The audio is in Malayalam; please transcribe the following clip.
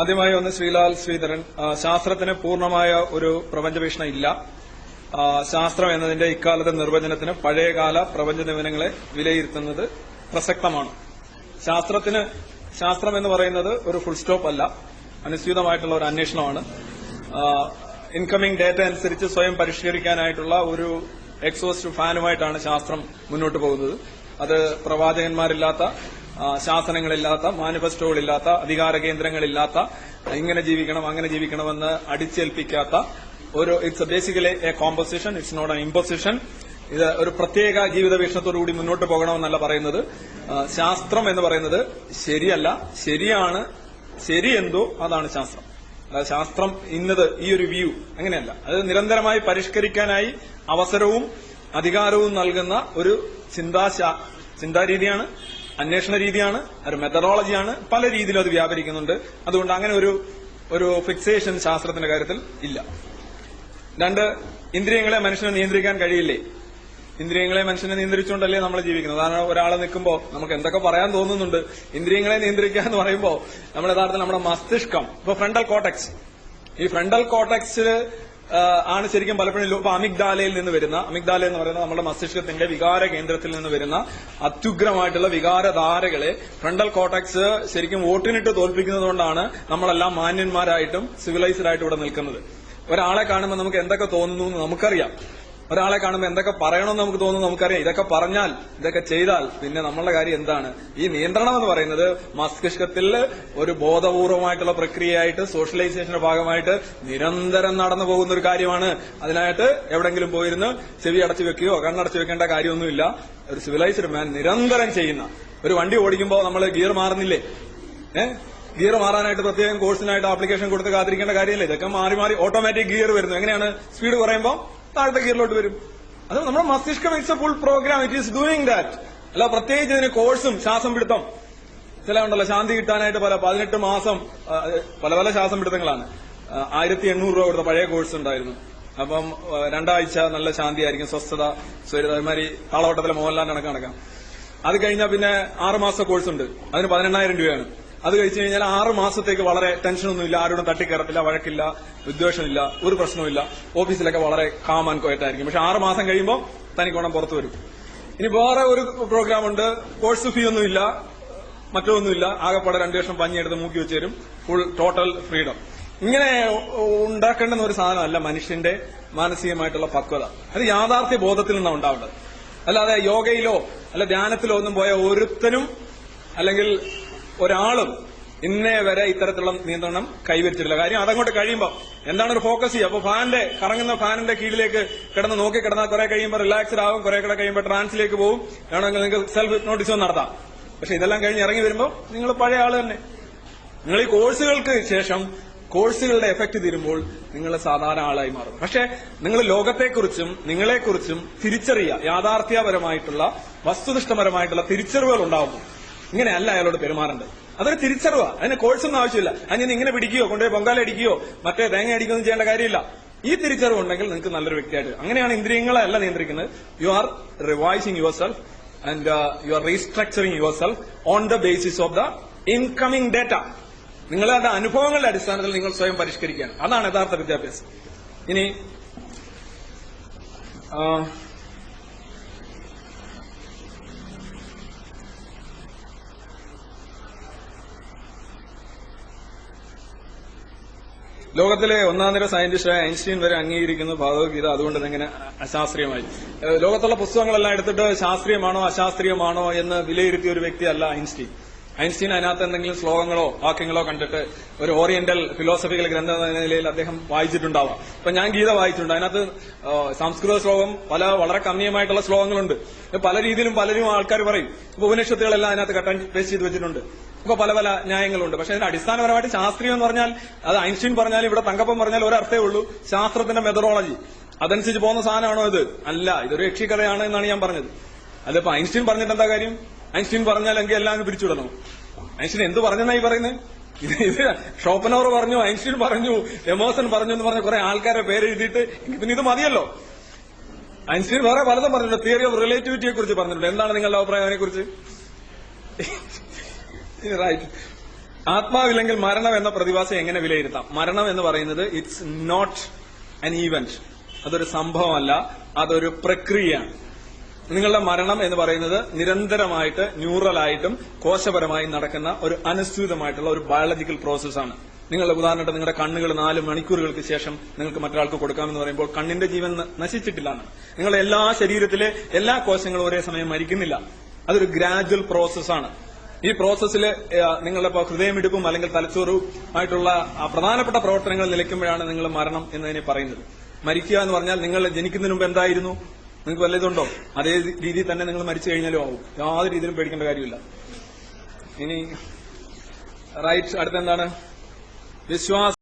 ആദ്യമായി ഒന്ന് ശ്രീലാൽ ശ്രീധരൻ. ശാസ്ത്രത്തിന് പൂർണമായ ഒരു പ്രപഞ്ചവീക്ഷണം ഇല്ല. ശാസ്ത്രം എന്നതിന്റെ ഇക്കാലത്തെ നിർവചനത്തിന് പഴയകാല പ്രപഞ്ച നിയമനങ്ങളെ വിലയിരുത്തുന്നത് പ്രസക്തമാണ്. ശാസ്ത്രത്തിന് ശാസ്ത്രം എന്ന് പറയുന്നത് ഒരു ഫുൾ സ്റ്റോപ്പ് അല്ല. അനുസ്യൂതമായിട്ടുള്ള ഒരു അന്വേഷണമാണ്. ഇൻകമിംഗ് ഡേറ്റ അനുസരിച്ച് സ്വയം പരിഷ്കരിക്കാനായിട്ടുള്ള ഒരു എക്സോസ്റ്റ് ഫാനുമായിട്ടാണ് ശാസ്ത്രം മുന്നോട്ട് പോകുന്നത്. അത് പ്രവാചകന്മാരില്ലാത്ത ശാസനങ്ങളില്ലാത്ത മാനിഫെസ്റ്റോകളില്ലാത്ത അധികാര കേന്ദ്രങ്ങളില്ലാത്ത ഇങ്ങനെ ജീവിക്കണം അങ്ങനെ ജീവിക്കണമെന്ന് അടിച്ചേൽപ്പിക്കാത്ത ഒരു it's basically a composition it's not a imposition ഇത് ഒരു പ്രത്യേക ജീവിത വീക്ഷണത്തോടുകൂടി മുന്നോട്ട് പോകണമെന്നല്ല പറയുന്നത്. ശാസ്ത്രം എന്ന് പറയുന്നത് ശരിയല്ല ശരിയാണ് ശരി എന്തോ അതാണ് ശാസ്ത്രം. അതായത് ശാസ്ത്രം ഇന്നത് ഈ ഒരു വ്യൂ അങ്ങനെയല്ല. അത് നിരന്തരമായി പരിഷ്കരിക്കാനായി അവസരവും അധികാരവും നൽകുന്ന ഒരു ചിന്താ ചിന്താരീതിയാണ്. അന്വേഷണ രീതിയാണ് ഒരു മെത്തഡോളജിയാണ് പല രീതിയിലും അത് വ്യാപരിക്കുന്നുണ്ട്. അതുകൊണ്ട് അങ്ങനെ ഒരു ഒരു ഫിക്സേഷൻ ശാസ്ത്രത്തിന്റെ കാര്യത്തിൽ ഇല്ല. രണ്ട് ഇന്ദ്രിയങ്ങളെ മനുഷ്യനെ നിയന്ത്രിക്കാൻ കഴിയില്ലേ? ഇന്ദ്രിയങ്ങളെ മനുഷ്യനെ നിയന്ത്രിച്ചുകൊണ്ടല്ലേ നമ്മൾ ജീവിക്കുന്നത്? കാരണം ഒരാൾ നിൽക്കുമ്പോൾ നമുക്ക് എന്തൊക്കെ പറയാൻ തോന്നുന്നുണ്ട്? ഇന്ദ്രിയങ്ങളെ നിയന്ത്രിക്കുക എന്ന് പറയുമ്പോൾ നമ്മൾ യഥാർത്ഥത്തിൽ നമ്മുടെ മസ്തിഷ്കം ഇപ്പൊ ഫ്രണ്ടൽ കോട്ടക്സ് ഈ ഫ്രണ്ടൽ കോട്ടക്സിൽ ആണ് ശരിക്കും പലപ്പോഴും ഇപ്പൊ അമിഗ്ദാലയിൽ നിന്ന് വരുന്ന അമിഗ്ദാല എന്ന് പറയുന്നത് നമ്മുടെ മസ്തിഷ്കത്തിന്റെ വികാര കേന്ദ്രത്തിൽ നിന്ന് വരുന്ന അത്യുഗ്രമായിട്ടുള്ള വികാരധാരകളെ ഫ്രണ്ടൽ കോട്ടക്സ് ശരിക്കും വോട്ടിനിട്ട് തോൽപ്പിക്കുന്നതുകൊണ്ടാണ് നമ്മളെല്ലാം മാന്യന്മാരായിട്ടും സിവിലൈസ്ഡ് ആയിട്ടും ഇവിടെ നിൽക്കുന്നത്. ഒരാളെ കാണുമ്പോൾ നമുക്ക് എന്തൊക്കെ തോന്നുന്നു എന്ന് നമുക്കറിയാം. ഒരാളെ കാണുമ്പോൾ എന്തൊക്കെ പറയണമെന്ന് നമുക്ക് തോന്നുന്നു നമുക്കറിയാം. ഇതൊക്കെ പറഞ്ഞാൽ ഇതൊക്കെ ചെയ്താൽ പിന്നെ നമ്മളുടെ കാര്യം എന്താണ്? ഈ നിയന്ത്രണം എന്ന് പറയുന്നത് മസ്തിഷ്കത്തിൽ ഒരു ബോധപൂർവമായിട്ടുള്ള പ്രക്രിയയായിട്ട് സോഷ്യലൈസേഷന്റെ ഭാഗമായിട്ട് നിരന്തരം നടന്നു പോകുന്ന ഒരു കാര്യമാണ്. അതിനായിട്ട് എവിടെങ്കിലും പോയിരുന്ന് ചെവി അടച്ചു വെക്കുകയോ കണ്ണടച്ചു വെക്കേണ്ട കാര്യമൊന്നുമില്ല. ഒരു സിവിലൈസ്ഡ് മാൻ നിരന്തരം ചെയ്യുന്ന ഒരു വണ്ടി ഓടിക്കുമ്പോൾ നമ്മൾ ഗിയർ മാറുന്നില്ലേ? ഏഹ് ഗിയർ മാറാനായിട്ട് പ്രത്യേകം കോഴ്സിനായിട്ട് ആപ്ലിക്കേഷൻ കൊടുത്ത് കാത്തിരിക്കേണ്ട കാര്യമില്ല? ഇതൊക്കെ മാറി മാറി ഓട്ടോമാറ്റിക് ഗിയർ വരുന്നു. എങ്ങനെയാണ്? സ്പീഡ് കുറയുമ്പോൾ താഴത്തെ ഗിയറിലോട്ട് വരും. അത് നമ്മുടെ മസ്തിഷ്കം it's a full program it is doing that അല്ല പ്രത്യേകിച്ച് ഇതിന് കോഴ്സും ശ്വാസം പിടുത്തം. ചില ഉണ്ടല്ലോ ശാന്തി കിട്ടാനായിട്ട് പല പതിനെട്ട് മാസം പല പല ശ്വാസം പിടുത്തങ്ങളാണ്. ആയിരത്തി എണ്ണൂറ് രൂപ കൊടുത്ത പഴയ കോഴ്സ് ഉണ്ടായിരുന്നു. അപ്പം രണ്ടാഴ്ച നല്ല ശാന്തിയായിരിക്കും സ്വസ്ഥത സ്വരിത അതുമാതിരി താളവട്ടത്തിലെ മോഹൻലാൽ കണക്ക് നടക്കാം അത് കഴിഞ്ഞാൽ പിന്നെ ആറുമാസ കോഴ്സ് ഉണ്ട്. അതിന് പതിനെണ്ണായിരം രൂപയാണ്. അത് കഴിച്ചു കഴിഞ്ഞാൽ ആറ് മാസത്തേക്ക് വളരെ ടെൻഷനൊന്നുമില്ല ആരോടും തട്ടിക്കയറത്തില്ല വഴക്കില്ല വിദ്വേഷമില്ല ഒരു പ്രശ്നവുമില്ല. ഓഫീസിലൊക്കെ വളരെ കാം ആൻഡ് കോയറ്റായിരിക്കും പക്ഷെ ആറ് മാസം കഴിയുമ്പോൾ തനിക്ക് ഓണം പുറത്തു വരും. ഇനി വേറെ ഒരു പ്രോഗ്രാം ഉണ്ട് കോഴ്സ് ഫീ ഒന്നുമില്ല മറ്റൊന്നുമില്ല. ആകെപ്പാടെ രണ്ടു വർഷം പഞ്ഞെടുത്ത് മൂക്കി വെച്ച് തരും. ഫുൾ ടോട്ടൽ ഫ്രീഡം ഇങ്ങനെ ഉണ്ടാക്കേണ്ടുന്ന ഒരു സാധനമല്ല മനുഷ്യന്റെ മാനസികമായിട്ടുള്ള പക്വത. അത് യാഥാർത്ഥ്യ ബോധത്തിൽ നിന്നാണ് ഉണ്ടാവേണ്ടത്. അല്ലാതെ യോഗയിലോ അല്ല ധ്യാനത്തിലോ ഒന്നും പോയ ഒരുത്തനും അല്ലെങ്കിൽ ഒരാളും ഇന്നേ വരെ ഇത്തരത്തിലുള്ള നിയന്ത്രണം കൈവരിച്ചിട്ടില്ല. കാര്യം അതങ്ങോട്ട് കഴിയുമ്പോൾ എന്താണ് ഒരു ഫോക്കസ് ചെയ്യുക? അപ്പോൾ ഫാനിന്റെ കറങ്ങുന്ന ഫാനിന്റെ കീഴിലേക്ക് കിടന്ന് നോക്കി കിടന്നാൽ കുറെ കഴിയുമ്പോൾ റിലാക്സ്ഡ് ആവും കുറെ കൂടെ കഴിയുമ്പോൾ ട്രാൻസിലേക്ക് പോകും വേണമെങ്കിൽ നിങ്ങൾക്ക് സെൽഫ് ഹിപ്നോട്ടിസം നടത്താം. പക്ഷെ ഇതെല്ലാം കഴിഞ്ഞ് ഇറങ്ങി വരുമ്പോൾ നിങ്ങൾ പഴയ ആൾ തന്നെ. നിങ്ങൾ ഈ കോഴ്സുകൾക്ക് ശേഷം കോഴ്സുകളുടെ എഫക്ട് തീരുമ്പോൾ നിങ്ങൾ സാധാരണ ആളായി മാറും. പക്ഷെ നിങ്ങൾ ലോകത്തെക്കുറിച്ചും നിങ്ങളെക്കുറിച്ചും തിരിച്ചറിയുക. യാഥാർത്ഥ്യപരമായിട്ടുള്ള വസ്തുനിഷ്ഠപരമായിട്ടുള്ള തിരിച്ചറിവുകൾ ഉണ്ടാവുന്നു. ഇങ്ങനെയല്ല അയാളോട് പെരുമാറേണ്ടത്. അതൊരു തിരിച്ചറിവാ. അതിന് കോഴ്സൊന്നും ആവശ്യമില്ല. അതിന് ഇങ്ങനെ പിടിക്കുകയോ കൊണ്ടുപോയി പൊങ്കാല അടിക്കുകയോ മറ്റേ തേങ്ങ അടിക്കുകയൊന്നും ചെയ്യേണ്ട കാര്യമില്ല. ഈ തിരിച്ചറിവ് ഉണ്ടെങ്കിൽ നിങ്ങൾക്ക് നല്ലൊരു വ്യക്തിയായിട്ട് അങ്ങനെയാണ് ഇന്ദ്രിയങ്ങളെ അല്ല നിയന്ത്രിക്കുന്നത്. You are revising yourself and you are restructuring yourself on the basis of the incoming data നിങ്ങളുടെ അനുഭവങ്ങളുടെ അടിസ്ഥാനത്തിൽ നിങ്ങൾ സ്വയം പരിഷ്കരിക്കുകയാണ്. അതാണ് യഥാർത്ഥ വിദ്യാഭ്യാസം. ഇനി ലോകത്തിലെ ഒന്നാം നിര സയന്റിസ്റ്റായ ഐൻസ്റ്റീൻ വരെ അംഗീകരിക്കുന്ന ഭഗവത്ഗീത അതുകൊണ്ട് എങ്ങനെ അശാസ്ത്രീയമായി? ലോകത്തുള്ള പുസ്തകങ്ങളെല്ലാം എടുത്തിട്ട് ശാസ്ത്രീയമാണോ അശാസ്ത്രീയമാണോ എന്ന് വിലയിരുത്തിയ ഒരു വ്യക്തിയല്ല ഐൻസ്റ്റീൻ. ഐൻസ്റ്റീൻ അതിനകത്ത് എന്തെങ്കിലും ശ്ലോകങ്ങളോ വാക്യങ്ങളോ കണ്ടിട്ട് ഒരു ഓറിയന്റൽ ഫിലോസഫിക്കൽ ഗ്രന്ഥം എന്ന നിലയിൽ അദ്ദേഹം വായിച്ചിട്ടുണ്ടാവാം. ഇപ്പൊ ഞാൻ ഗീത വായിച്ചിട്ടുണ്ട്. അതിനകത്ത് സംസ്കൃത ശ്ലോകം പല വളരെ കമ്മിയമായിട്ടുള്ള ശ്ലോകങ്ങളുണ്ട്. പല രീതിയിലും പലരും ആൾക്കാർ പറയും. ഉപനിഷത്തുകളെല്ലാം അതിനകത്ത് കട്ടൻ പേസ്റ്റ് ചെയ്ത് വെച്ചിട്ടുണ്ട്. ഇപ്പൊ പല പല ന്യായങ്ങളുണ്ട്. പക്ഷെ അതിന് അടിസ്ഥാനപരമായിട്ട് ശാസ്ത്രീയം എന്ന് പറഞ്ഞാൽ അത് ഐൻസ്റ്റീൻ പറഞ്ഞാലും ഇവിടെ തങ്കപ്പം പറഞ്ഞാലും ഒരർത്ഥേ ഉള്ളൂ ശാസ്ത്രത്തിന്റെ മെത്തഡോളജി അതനുസരിച്ച് പോകുന്ന സാധനമാണോ ഇത്? അല്ല ഇതൊരു യക്ഷിക്കഥയാണ് എന്നാണ് ഞാൻ പറഞ്ഞത്. അതിപ്പോ ഐൻസ്റ്റീൻ പറഞ്ഞിട്ട് എന്താ കാര്യം? ഐൻസ്റ്റീൻ പറഞ്ഞാലെങ്കിൽ എല്ലാം പിരിച്ചുവിടണോ? ഐൻസ്റ്റീൻ എന്ത് പറഞ്ഞെന്നായി പറയുന്നത് ഇത് ഷോപ്പനോർ പറഞ്ഞു ഐൻസ്റ്റീൻ പറഞ്ഞു എമോസൺ പറഞ്ഞു എന്ന് പറഞ്ഞ കുറെ ആൾക്കാരെ പേര് എഴുതിയിട്ട് പിന്നെ ഇത് മതിയല്ലോ. ഐൻസ്റ്റീൻ വേറെ പലതും പറഞ്ഞിട്ടുണ്ട്. തിയറി ഓഫ് റിലേറ്റിവിറ്റിയെ കുറിച്ച് പറഞ്ഞിട്ടുണ്ട്. എന്താണ് നിങ്ങളുടെ അഭിപ്രായം അതിനെ കുറിച്ച് റൈറ്റ് ആത്മാവില്ലെങ്കിൽ മരണം എന്ന പ്രതിഭാസം എങ്ങനെ വിലയിരുത്താം? മരണം എന്ന് പറയുന്നത് ഇറ്റ്സ് നോട്ട് അൻ ഈവന്റ് അതൊരു സംഭവമല്ല അതൊരു പ്രക്രിയയാണ്. നിങ്ങളുടെ മരണം എന്ന് പറയുന്നത് നിരന്തരമായിട്ട് ന്യൂറലായിട്ടും കോശപരമായും നടക്കുന്ന ഒരു അനുസ്യൂതമായിട്ടുള്ള ഒരു ബയോളജിക്കൽ പ്രോസസ്സാണ് നിങ്ങളുടെ ഉദാഹരണത്തിന് നിങ്ങളുടെ കണ്ണുകൾ നാല് മണിക്കൂറുകൾക്ക് ശേഷം നിങ്ങൾക്ക് മറ്റൊരാൾക്ക് കൊടുക്കാമെന്ന് പറയുമ്പോൾ കണ്ണിന്റെ ജീവൻ നശിച്ചിട്ടില്ലാണ് നിങ്ങളുടെ എല്ലാ ശരീരത്തിലെ എല്ലാ കോശങ്ങളും ഒരേ സമയം മരിക്കുന്നില്ല. അതൊരു ഗ്രാജുവൽ പ്രോസസ്സാണ് ഈ പ്രോസസ്സിൽ നിങ്ങളുടെ ഹൃദയം ഹൃദയമിടിപ്പും അല്ലെങ്കിൽ തലച്ചോറും ആയിട്ടുള്ള പ്രധാനപ്പെട്ട പ്രവർത്തനങ്ങൾ നിലയ്ക്കുമ്പോഴാണ് നിങ്ങൾ മരണം എന്നതിനെ പറയുന്നത്. മരിക്കുക എന്ന് പറഞ്ഞാൽ നിങ്ങൾ ജനിക്കുന്നതിന് മുമ്പ് എന്തായിരുന്നു? നിങ്ങൾക്ക് വല്ലതുണ്ടോ അതേ രീതിയിൽ തന്നെ നിങ്ങൾ മരിച്ചു കഴിഞ്ഞാലും ആവും. യാതൊരു രീതിയിലും പേടിക്കേണ്ട കാര്യമില്ല. ഇനി റൈറ്റ് അടുത്തെന്താണ്? വിശ്വാസ